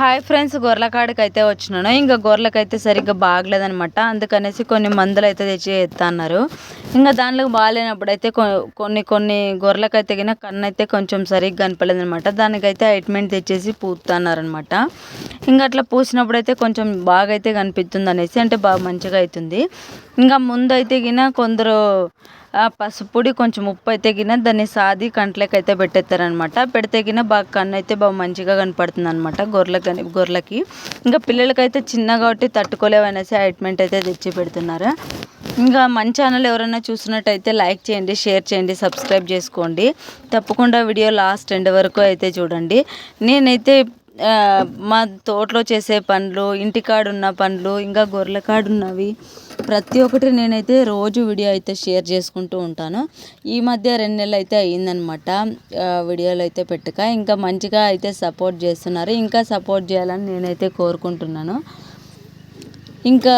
Hi friends గొర్రెల కాడికి అయితే వచ్చినాను. ఇంకా గొర్రెలకైతే సరిగ్గా బాగలేదనమాట అందుకనేసి కొన్ని మందులు అయితే తెచ్చి ఎత్తన్నారు. ఇంకా దానిలో బాగాలేనప్పుడు అయితే కొ- కొన్ని కొన్ని గొర్రెలకైతే అయితే గిన కన్ను అయితే కొంచెం సరిగ్గా కనపడలేదు అనమాట దానికైతే ఐట్మెంట్ తెచ్చేసి పూతున్నారనమాట ఇంకా అట్లా పూసినప్పుడు అయితే కొంచెం బాగా అయితే కనిపిస్తుంది అనేసి అంటే బాగా మంచిగా అవుతుంది ఇంకా ముందు అయితే గిన కొందరు పసుపుడి కొంచెం ఉప్పు అయితే గిన దాన్ని సాది కంట్లకి అయితే పెట్టేస్తారనమాట పెడితే గిన బాగా కన్ను అయితే బాగా మంచిగా కనపడుతుంది అనమాట గొర్రెలకి గొర్రెలకి. ఇంకా పిల్లలకైతే చిన్న కాబట్టి తట్టుకోలేవనేసి ఆయింట్మెంట్ అయితే తెచ్చి పెడుతున్నారు. ఇంకా మన ఛానల్ ఎవరైనా చూసినట్టయితే లైక్ చేయండి షేర్ చేయండి సబ్స్క్రైబ్ చేసుకోండి. తప్పకుండా వీడియో లాస్ట్ ఎండ్ వరకు అయితే చూడండి. నేనైతే మా తోటలో చేసే పనులు ఇంటికాడ ఉన్న పనులు ఇంకా గొర్రెల కాడున్నవి. ప్రతి ఒక్కటి నేనైతే రోజు వీడియో అయితే షేర్ చేసుకుంటూ ఉంటాను. ఈ మధ్య రెండు నెలలు అయితే అయ్యిందనమాట వీడియోలు అయితే పెట్టక ఇంకా మంచిగా అయితే సపోర్ట్ చేస్తున్నారు. ఇంకా సపోర్ట్ చేయాలని నేనైతే కోరుకుంటున్నాను. ఇంకా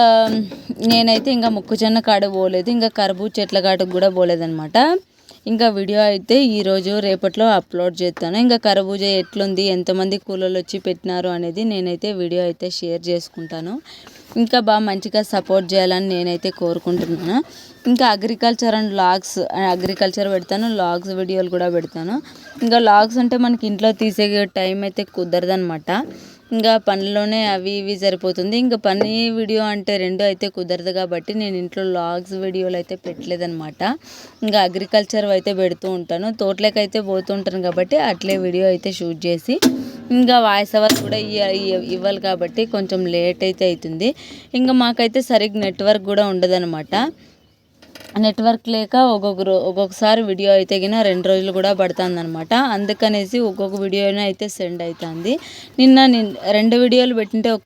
నేనైతే ఇంకా మొక్కజొన్న కాడ పోలేదు. ఇంకా కరుబూ చెట్ల కాడకు కూడా పోలేదనమాట ఇంకా వీడియో అయితే ఈరోజు రేపట్లో అప్లోడ్ చేస్తాను. ఇంకా కరబూజ ఎట్లుంది ఎంతమంది కూలర్లు వచ్చి పెట్టినారు అనేది నేనైతే వీడియో అయితే షేర్ చేసుకుంటాను. ఇంకా బాగా మంచిగా సపోర్ట్ చేయాలని నేనైతే కోరుకుంటున్నాను. ఇంకా అగ్రికల్చర్ అండ్ లాగ్స్ అగ్రికల్చర్ పెడతాను లాగ్స్ వీడియోలు కూడా పెడతాను. ఇంకా లాగ్స్ అంటే మనకి ఇంట్లో తీసే టైం అయితే కుదరదనమాట ఇంకా పనిలోనే అవి ఇవి సరిపోతుంది. ఇంకా పని వీడియో అంటే రెండు అయితే కుదరదు కాబట్టి నేను ఇంట్లో లాగ్స్ వీడియోలు అయితే పెట్టలేదనమాట ఇంకా అగ్రికల్చర్ అయితే పెడుతూ ఉంటాను. తోటలోకి అయితే పోతూ ఉంటాను కాబట్టి అట్లే వీడియో అయితే షూట్ చేసి ఇంకా వాయిస్ అవర్ కూడా ఇవ్వాలి కాబట్టి కొంచెం లేట్ అయితే అవుతుంది. ఇంకా మాకైతే సరిగ్గా నెట్వర్క్ కూడా ఉండదనమాట నెట్వర్క్ లేక ఒక్కొక్క రో ఒక్కొక్కసారి వీడియో అయితే గిన రెండు రోజులు కూడా పడుతుంది అనమాట అందుకనేసి ఒక్కొక్క వీడియోనే అయితే సెండ్ అవుతుంది నిన్న నేను రెండు వీడియోలు పెట్టింటే ఒక